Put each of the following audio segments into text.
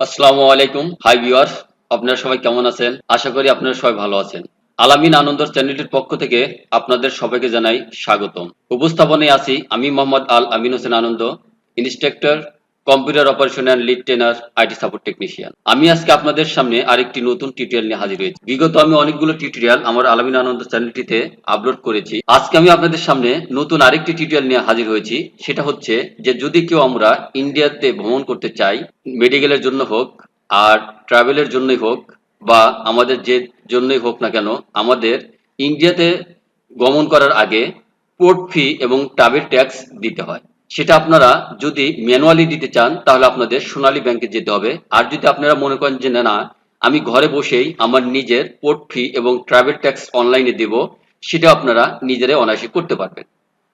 আসসালামু আলাইকুম। Hi viewers আপনারা সবাই কেমন আছেন? আশা করি আপনারা সবাই ভালো আছেন। আলামিন আনন্দর চ্যানেলটির পক্ষ থেকে আপনাদের সবাইকে জানাই স্বাগতম। উপস্থাপনায় আছি আমি Mohammad Al Amin Hossain Ananda, instructor computer operation and lead trainer, IT support technician. আমি আজকে আপনাদের সামনে আরেকটি নতুন টিউটোরিয়াল নিয়ে হাজির হয়েছি। বিগত আমি অনেকগুলো টিউটোরিয়াল আমার আলামিন আনন্দ চ্যানেলটিতে আপলোড করেছি। আজকে আমি আপনাদের সামনে নতুন আরেকটি টিউটোরিয়াল নিয়ে হাজির হয়েছি। সেটা হচ্ছে যে যদি কেউ আমরা ইন্ডিয়াতে ভ্রমণ করতে চাই, মেডিকেলের জন্য হোক আর ট্রাভেলের জন্যই হোক বা আমাদের যে জন্যই হোক না কেন, আমাদের ইন্ডিয়াতে গমন করার আগে পোর্ট ফি এবং ট্রাভেল ট্যাক্স দিতে হয়। সেটা আপনারা যদি ম্যানুয়ালি দিতে চান, তাহলে আপনাদের সোনালী ব্যাংকে যেতে হবে। আর যদি আপনারা মনে করেন যে, না আমি ঘরে বসেই আমার নিজের পোর্ট ফি এবং ট্রাভেল ট্যাক্স অনলাইনে দেব, সেটা আপনারা নিজেরাই অনায়াসে করতে পারবেন।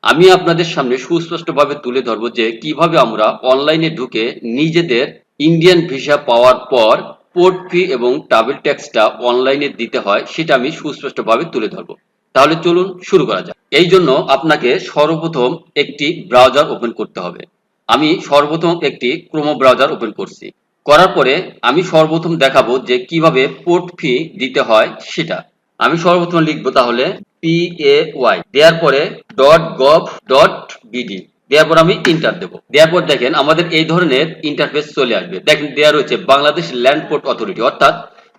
আমি আপনাদের সামনে সুস্পষ্টভাবে তুলে ধরবো যে, কীভাবে আমরা অনলাইনে ঢুকে নিজেদের ইন্ডিয়ান ভিসা পাওয়ার পর পোর্ট ফি এবং ট্রাভেল ট্যাক্সটা অনলাইনে দিতে হয়, সেটা আমি সুস্পষ্টভাবে তুলে ধরবো। তাহলে চলুন শুরু করা যাক। এই জন্য আপনাকে সর্বপ্রথম একটি ব্রাউজার ওপেন করতে হবে। আমি সর্বপ্রথম একটি ক্রোম ব্রাউজার ওপেন করছি। করার পরে আমি সর্বপ্রথম দেখাবো যে কীভাবে পোর্ট ফি দিতে হয় সেটা। আমি সর্বপ্রথম লিখব তাহলে পি এ ওয়াই দেওয়ার পরে. ডট গভ ডট বিডি দেওয়ার পর আমি ইন্টার দেবো। দেওয়ার পর দেখেন আমাদের এই ধরনের ইন্টারফেস চলে আসবে। দেখেন দেওয়া রয়েছে বাংলাদেশ ল্যান্ড পোর্ট অথরিটি অর্থাৎ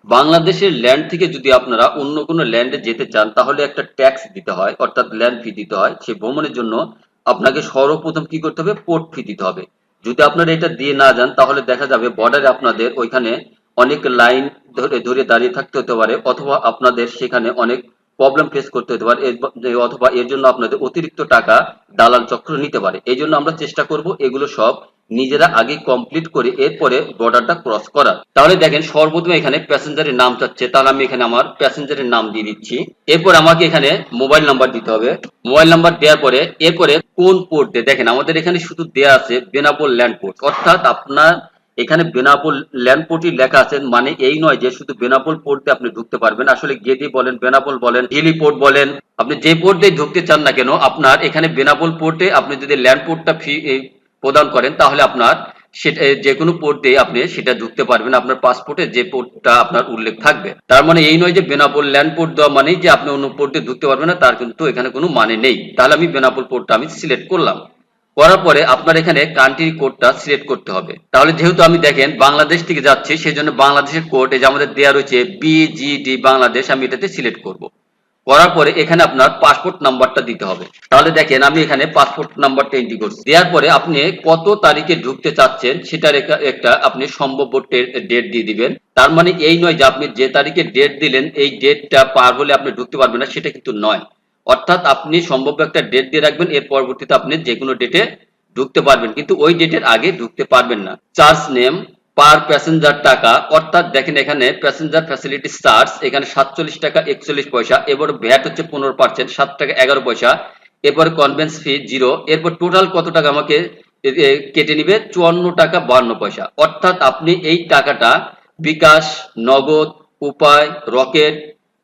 বাংলাদেশের ল্যান্ড থেকে যদি আপনারা অন্য কোনো ল্যান্ডে যেতে চান, তাহলে একটা ট্যাক্স দিতে হয়, অর্থাৎ ল্যান্ড ফি দিতে হয়। সেই ভ্রমণের জন্য আপনাকে সর্বপ্রথম কি করতে হবে? পোর্ট ফি দিতে হবে। যদি আপনারা এটা দিয়ে না যান, তাহলে দেখা যাবে বর্ডারে আপনাদের ওইখানে অনেক লাইন ধরে ধরে দাঁড়িয়ে থাকতে হতে পারে, অথবা আপনাদের সেখানে অনেক প্রবলেম ফেস করতে হতে পারে অথবা এর জন্য আপনাদের অতিরিক্ত টাকা দালাল চক্র নিতে পারে। এই জন্য আমরা চেষ্টা করব এগুলো সব নিজেরা আগে কমপ্লিট করে এরপরে বর্ডারটা ক্রস করার তাহলে দেখেন সর্বপ্রথম এখানে প্যাসেঞ্জারের নাম চাচ্ছে তাহলে আমি এখানে আমার প্যাসেঞ্জারের নাম দিয়ে দিচ্ছি। এরপর আমাকে এখানে মোবাইল নাম্বার দিতে হবে। মোবাইল নাম্বার দেওয়ার পরে এরপরে কোন পোর্টে দেখেন আমাদের এখানে শুধু দেয়া আছে বেনাপোল ল্যান্ড পোর্ট অর্থাৎ আপনার এখানে বেনাপোল ল্যান্ড পোর্টই লেখা আছে মানে এই নয় যে শুধু বেনাপোল পোর্ট আপনি ঢুকতে পারবেন। আসলে গেদি বলেন, বেনাপোল বলেন, হিলি পোর্ট বলেন, আপনি যে পোর্ট দিয়ে ঢুকতে চান না কেন, আপনার এখানে বেনাপোল পোর্টে আপনি যদি ল্যান্ড পোর্টটা প্রদান করেন, তাহলে আপনার সেটা যে কোনো পোর্ট দিয়ে আপনি সেটা ঢুকতে পারবেন আপনার পাসপোর্টে যে পোর্টটা আপনার উল্লেখ থাকবে। তার মানে এই নয় যে বেনাপোল ল্যান্ড পোর্ট দেওয়া মানেই যে আপনি অন্য পোর্ট ঢুকতে পারবেন না, তার কিন্তু এখানে কোনো মানে নেই। তাহলে আমি বেনাপোল পোর্টটা আমি সিলেক্ট করলাম। করার পরে আপনার এখানে কান্ট্রি কোডটা সিলেক্ট করতে হবে। তাহলে যেহেতু আমি দেখেন বাংলাদেশ থেকে যাচ্ছি সেই জন্য বাংলাদেশের কোড এই যে আমাদের দেওয়া রয়েছে বিজিডি বাংলাদেশ আমি এটাতে সিলেক্ট করব। করার পরে এখানে আপনার পাসপোর্ট নাম্বারটা দিতে হবে। তাহলে দেখেন আমি এখানে পাসপোর্ট নাম্বারটা এন্ট্রি করছি। দেওয়ার পরে আপনি কত তারিখে ঢুকতে চাচ্ছেন সেটার একটা- আপনি সম্ভাব্য ডেট দিয়ে দিবেন। তার মানে এই নয় যে আপনি যে তারিখে ডেট দিলেন, এই ডেটটা পার হলে আপনি ঢুকতে পারবেন না, সেটা কিন্তু নয়। অর্থাৎ আপনি সম্ভাব্য একটা ডেট দিয়ে রাখবেন, এর পরবর্তীতে আপনি যে কোনো ডেটে ঢুকতে পারবেন। কিন্তু ওই ডেটের আগে ঢুকতে পারবেন না। চার্জ নেম পার প্যাসেঞ্জার টাকা, অর্থাৎ দেখেন এখানে প্যাসেঞ্জার ফ্যাসিলিটি চার্জ এখানে সাতচল্লিশ টাকা একচল্লিশ পয়সা এরপর ভ্যাট হচ্ছে পনেরো পার্সেন্ট সাত টাকা এগারো পয়সা এরপর কনভেন্স ফি জিরো এরপর টোটাল কত টাকা আমাকে কেটে নিবে? চুয়ান্ন টাকা বান্ন পয়সা। অর্থাৎ আপনি এই টাকাটা বিকাশ, নগদ, উপায়, রকেট,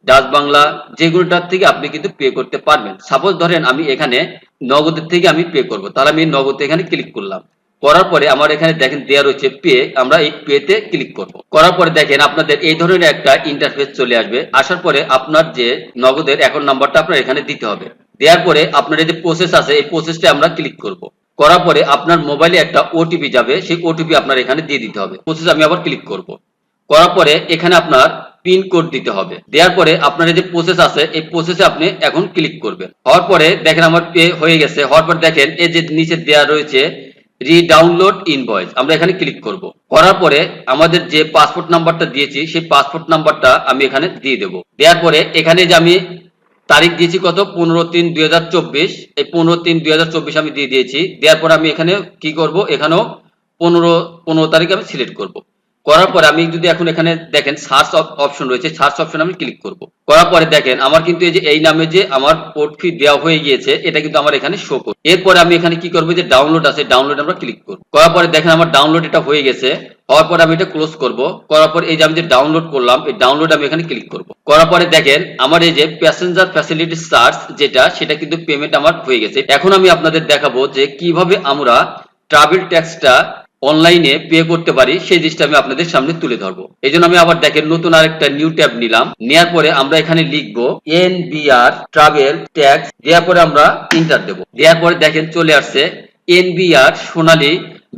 ডাচ বাংলা, যেগুলোটার থেকে আপনি কিন্তু পে করতে পারবেন। সাপোজ ধরেন আমি এখানে নগদের থেকে আমি পে করব, তাহলে আমি নগদ এখানে ক্লিক করলাম। করার পরে আমার এখানে দেখেন দেওয়া রয়েছে পে, আমরা এই পেতে ক্লিক করব। করার পরে দেখেন আপনাদের এই ধরনের একটা ইন্টারফেস চলে আসবে। আসার পরে আপনার যে নগদের অ্যাকাউন্ট নাম্বারটা আপনার এখানে দিতে হবে। দেওয়ার পরে আপনার যে প্রসেস আছে, এই প্রসেসটা আমরা ক্লিক করব। করার পরে আপনার মোবাইলে একটা ওটিপি যাবে, সেই ওটিপি আপনার এখানে দিয়ে দিতে হবে। প্রসেস আমি আবার ক্লিক করব। করার পরে এখানে আপনার পিন কোড দিতে হবে। দেওয়ার পরে আপনার যে প্রসেস আছে, এই প্রসেসে আপনি এখন ক্লিক করবেন। হওয়ার পরে দেখেন আমার পে হয়ে গেছে। হওয়ার পর দেখেন এই যে নিচে দেওয়া রয়েছে রিডাউনলোড ইনভয়েস আমরা এখানে ক্লিক করব। করার পরে আমাদের যে পাসপোর্ট নাম্বারটা দিয়েছি, সেই পাসপোর্ট নাম্বারটা আমি এখানে দিয়ে দেব। দেওয়ার পরে এখানে যে আমি তারিখ দিয়েছি কত? পনেরো তিন দুই হাজার চব্বিশ। এই পনেরো তিন দুই হাজার চব্বিশ আমি দিয়ে দিয়েছি। দেওয়ার পরে আমি এখানে কি করব? এখানেও পনেরো পনেরো তারিখ আমি সিলেক্ট করব। করার পরে আমি যদি এখন এখানে দেখেন সার্চ অপশন রয়েছে সার্চ অপশন আমি ক্লিক করব। করার পরে দেখেন আমার কিন্তু এই যে, এই নামে যে আমার পোর্ট ফি দেওয়া হয়ে গিয়েছে, এটা কিন্তু আমার এখানে শো করবে এরপরে আমি এখানে কি করব যে ডাউনলোড আছে ডাউনলোড আমরা ক্লিক করব। করার পরে দেখেন আমার ডাউনলোড এটা হয়ে গেছে, হওয়ার পরে আমি এটা ক্লোজ করব। করার পরে এই যে আমি যে ডাউনলোড করলাম, এই ডাউনলোড আমি এখানে ক্লিক করব। করার পরে দেখেন আমার এই যে প্যাসেঞ্জার ফ্যাসিলিটি চার্জ যেটা, সেটা কিন্তু পেমেন্ট আমার হয়ে গেছে। এখন আমি আপনাদের দেখাবো যে কীভাবে আমরা ট্রাভেল ট্যাক্সটা অনলাইনে পে করতে পারি, সেই জিনিসটা আমি আপনাদের সামনে তুলে ধরবো। এই আমি আবার দেখেন নতুন আরেকটা নিউ ট্যাব নিলাম। নেওয়ার পরে আমরা এখানে লিখব এনবিআর ট্রাভেল ট্যাক্স দেওয়ার পরে আমরা ইন্টার দেবো। দেওয়ার পরে দেখেন চলে আসছে N NBR Sonali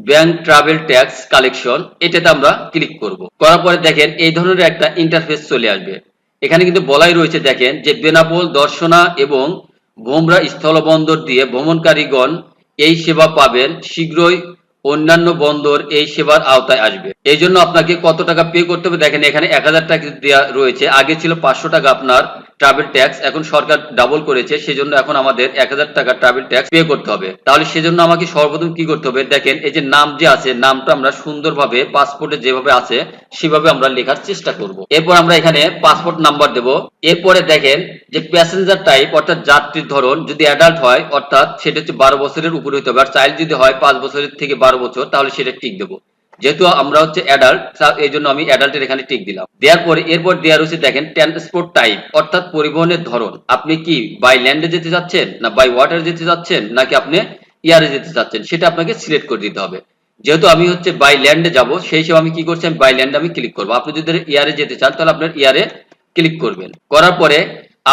bank travel tax collection এটাতে আমরা ক্লিক করব। করার পরে দেখেন এই ধরনের একটা ইন্টারফেস চলে আসবে। এখানে কিন্তু বলাই রয়েছে, দেখেন যে বেনাপোল, দর্শনা এবং ভোমরা স্থলবন্দর দিয়ে ভ্রমণকারীগণ এই সেবা পাবেন। শীঘ্রই অন্যান্য বন্দর এই সেবার আওতায় আসবে। এই জন্য আপনাকে কত টাকা পে করতে হবে? দেখেন এখানে এক হাজার টাকা দেওয়া রয়েছে। আগে ছিল পাঁচশো টাকা আপনার ট্রাভেল ট্যাক্স এখন সরকার ডাবল করেছে, সেজন্য এখন আমাদের এক হাজার টাকা ট্রাভেল ট্যাক্স পে করতে হবে। তাহলে সেজন্য আমাকে সর্বপ্রথম কি করতে হবে? দেখেন, এই যে নাম যে আছে, নামটা আমরা সুন্দরভাবে পাসপোর্টে যেভাবে আছে, সেভাবে আমরা লেখার চেষ্টা করব। এরপর আমরা এখানে পাসপোর্ট নাম্বার দেব। এরপরে দেখেন যে প্যাসেঞ্জার টাইপ অর্থাৎ যাত্রীর ধরন, যদি অ্যাডাল্ট হয়, অর্থাৎ সেটা হচ্ছে বারো বছরের উপরে হতে হবে। আর চাইল্ড যদি হয়, পাঁচ বছরের থেকে বারো বছর, তাহলে সেটা টিক দেবো। যেহেতু আমরা হচ্ছে অ্যাডাল্ট এই জন্য আমি অ্যাডাল্টের এখানে টিক দিলাম। দেওয়ার পরে এরপর দেওয়া রয়েছে দেখেন ট্রান্সপোর্ট টাইপ অর্থাৎ পরিবহনের ধরন। আপনি কি বাই ল্যান্ডে যেতে যাচ্ছেন না বাই ওয়াটারে যেতে যাচ্ছেন নাকি আপনি এয়ারে যেতে চাচ্ছেন, সেটা আপনাকে সিলেক্ট করে দিতে হবে। যেহেতু আমি হচ্ছে বাই ল্যান্ডে যাব, সেই হিসেবে আমি কি করছি, আমি বাই ল্যান্ডে আমি ক্লিক করব। আপনি যদি এয়ারে যেতে চান, তাহলে আপনার এয়ারে ক্লিক করবেন। করার পরে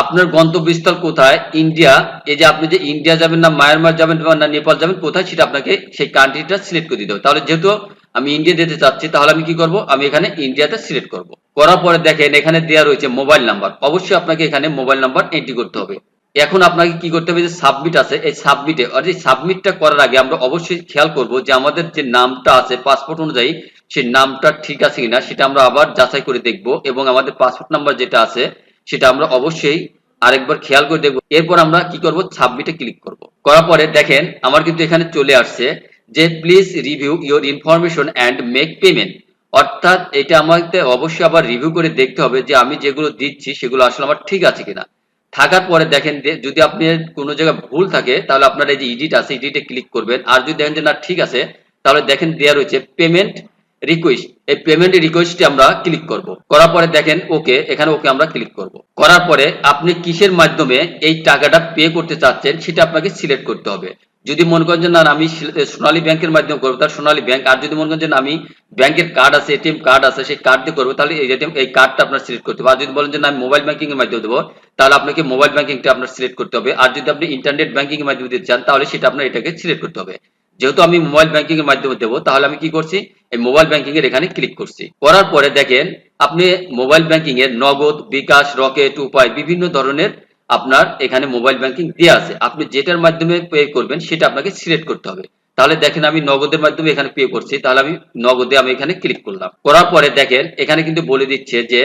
আপনার গন্তব্যস্থল কোথায়? ইন্ডিয়া এই যে আপনি যে ইন্ডিয়া যাবেন না মায়ানমার যাবেন না নেপাল যাবেন, কোথায়? সেটা আপনাকে সেই কান্ট্রিটা সিলেক্ট করে দিতে হবে। তাহলে যেহেতু আমি ইন্ডিয়া যেতে চাচ্ছি, তাহলে আমি কি করব? আমি এখানে ইন্ডিয়াতে সিলেক্ট করব। করার পরে দেখেন, এখানে দেওয়া রয়েছে মোবাইল নাম্বার অবশ্যই আপনাকে এখানে মোবাইল নাম্বার এন্ট্রি করতে হবে। এখন আপনাকে কি করতে হবে? যে সাবমিট আছে, এই সাবমিটে আর এই সাবমিটটা করার আগে আমরা অবশ্যই খেয়াল করব যে আমাদের যে নামটা আছে পাসপোর্ট অনুযায়ী, সেই নামটা ঠিক আছে কিনা, সেটা আমরা আবার যাচাই করে দেখব। এবং আমাদের পাসপোর্ট নাম্বার যেটা আছে, সেটা আমরা অবশ্যই আরেকবার খেয়াল করে দেখব। এরপর আমরা কি করব? সাবমিটে ক্লিক করব। করার পরে দেখেন, আমার কিন্তু এখানে চলে আসছে। যে please review your information and make payment অর্থাৎ এটা আমাকে অবশ্যই আবার রিভিউ করে দেখতে হবে যে আমি যেগুলো দিচ্ছি সেগুলো আসলে আমার ঠিক আছে কিনা। থাকার পরে দেখেন যদি আপনি কোনো জায়গায় ভুল থাকে, তাহলে আপনার এই যে ইডিট আছে ইডিটে ক্লিক করবেন। আর যদি দেখেন যে না ঠিক আছে, তাহলে দেখেন দেওয়া রয়েছে পেমেন্ট রিকোয়েস্ট এই পেমেন্ট রিকোয়েস্টে আমরা ক্লিক করব। করার পরে দেখেন ওকে এখানে ওকে আমরা ক্লিক করব। করার পরে আপনি কিসের মাধ্যমে এই টাকাটা পে করতে চাচ্ছেন, সেটা আপনাকে সিলেক্ট করতে হবে। যদি মনে করেন যে না আমি সোনালী ব্যাংকের মাধ্যমে করব তার সোনালী ব্যাংক, আর যদি মনে করেন যে আমি ব্যাংকের কার্ড আছে এটিএম কার্ড আছে, সেই কার্ড দিয়ে করব, তাহলে এই এটিএম এই কার্ডটা আপনার সিলেক্ট করতে হবে। আর যদি বলেন যে আমি মোবাইল ব্যাংকিং এর মাধ্যমে দেবো, তাহলে আপনাকে মোবাইল ব্যাংকিংটা আপনার সিলেক্ট করতে হবে। আর যদি আপনি ইন্টারনেট ব্যাংকিং এর মাধ্যমে দিতে চান, তাহলে সেটা আপনার এটাকে সিলেক্ট করতে হবে। যেহেতু আমি মোবাইল ব্যাংকিং এর মাধ্যমে দেবো, তাহলে আমি কি করছি, এই মোবাইল ব্যাংকিং এর এখানে ক্লিক করছি। করার পরে দেখেন, আপনি মোবাইল ব্যাংকিং এর নগদ, বিকাশ, রকেট, উপায়, বিভিন্ন ধরনের আপনার এখানে মোবাইল ব্যাংকিং দেওয়া আছে। আপনি যেটার মাধ্যমে পে করবেন, সেটা আপনাকে সিলেক্ট করতে হবে। তাহলে দেখেন আমি নগদের মাধ্যমে এখানে পে করছি, তাহলে আমি নগদে আমি এখানে ক্লিক করলাম। করার পরে দেখেন, এখানে কিন্তু বলে দিচ্ছে যে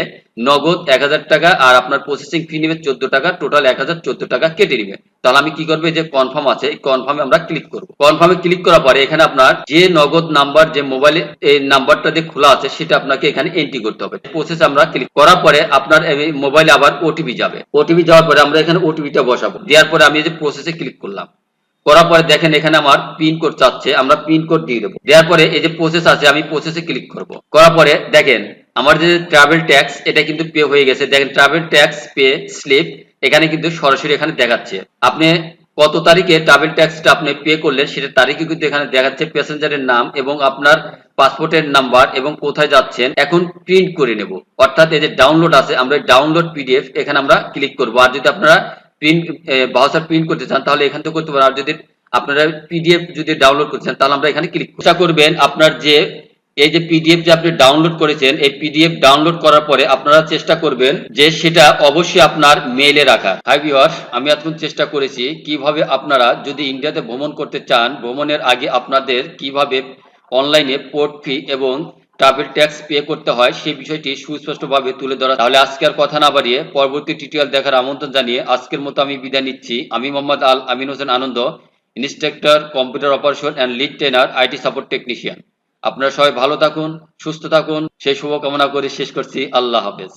নগদ এক হাজার টাকা আর আপনার প্রসেসিং ফি নেবে চোদ্দ টাকা টোটাল এক হাজার চোদ্দ টাকা কেটে নেবে। তাহলে আমি কি করব যে কনফার্ম আছে কনফার্মে আমরা ক্লিক করব। কনফার্মে ক্লিক করার পরে এখানে আপনার যে নগদ নাম্বার যে মোবাইলে এই নাম্বারটা যে খোলা আছে, সেটা আপনাকে এখানে এন্ট্রি করতে হবে। প্রসেস আমরা ক্লিক করার পরে আপনার মোবাইলে আবার ওটিপি যাবে। ওটিপি যাওয়ার পরে আমরা এখানে ওটিপিটা বসাবো। দেওয়ার পরে আমি যে প্রসেসে ক্লিক করলাম। করার পরে দেখেন এখানে আমার পিন কোড চাচ্ছে, আমরা পিন কোড দিয়ে দেবো। দেওয়ার পরে এই যে প্রসেস আছে, আমি প্রসেসে ক্লিক করব। করার পরে দেখেন, আমার যে ট্রাভেল ট্যাক্স এটা কিন্তু পে হয়ে গেছে। দেখেন ট্রাভেল ট্যাক্স পে স্লিপ এখানে কিন্তু সরাসরি এখানে দেখাচ্ছে। আপনি কত তারিখে ট্রাভেল ট্যাক্সটা আপনি পে করলেন সেটা তারিখে কিন্তু এখানে দেখাচ্ছে প্যাসেঞ্জারের নাম এবং আপনার পাসপোর্টের নাম্বার এবং কোথায় যাচ্ছেন। এখন প্রিন্ট করে নেব। অর্থাৎ এই যে ডাউনলোড আছে, আমরা ডাউনলোড পিডিএফ এখানে আমরা ক্লিক করব। আর যদি আপনারা প্রিন্ট ব্রাউজার প্রিন্ট করতে চান, তাহলে এখান থেকে করতে পারেন আর যদি আপনারা পিডিএফ যদি ডাউনলোড করতে চান, তাহলে আমরা এখানে ক্লিক চেষ্টা করবেন আপনার যে, এই যে পিডিএফ যে আপনি ডাউনলোড করেছেন, এই পিডিএফ ডাউনলোড করার পরে আপনারা চেষ্টা করবেন যে সেটা অবশ্যই আপনার মেইলে রাখা হাই ভিউয়ার্স আমি এতক্ষণ চেষ্টা করেছি কীভাবে আপনারা যদি ইন্ডিয়াতে ভ্রমণ করতে চান, ভ্রমণের আগে আপনাদের কীভাবে অনলাইনে পোর্ট ফি এবং ট্রাভেল ট্যাক্স পে করতে হয়, সেই বিষয়টি সুস্পষ্টভাবে তুলে ধরা তাহলে আজকে আর কথা না বাড়িয়ে পরবর্তী টিউটোরিয়াল দেখার আমন্ত্রণ জানিয়ে আজকের মতো আমি বিদায় নিচ্ছি। আমি Mohammad Al Amin Hossain Ananda instructor computer operation and lead trainer IT support technician আপনারা সবাই ভালো থাকুন, সুস্থ থাকুন, সেই শুভকামনা করে শেষ করছি। আল্লাহ হাফেজ।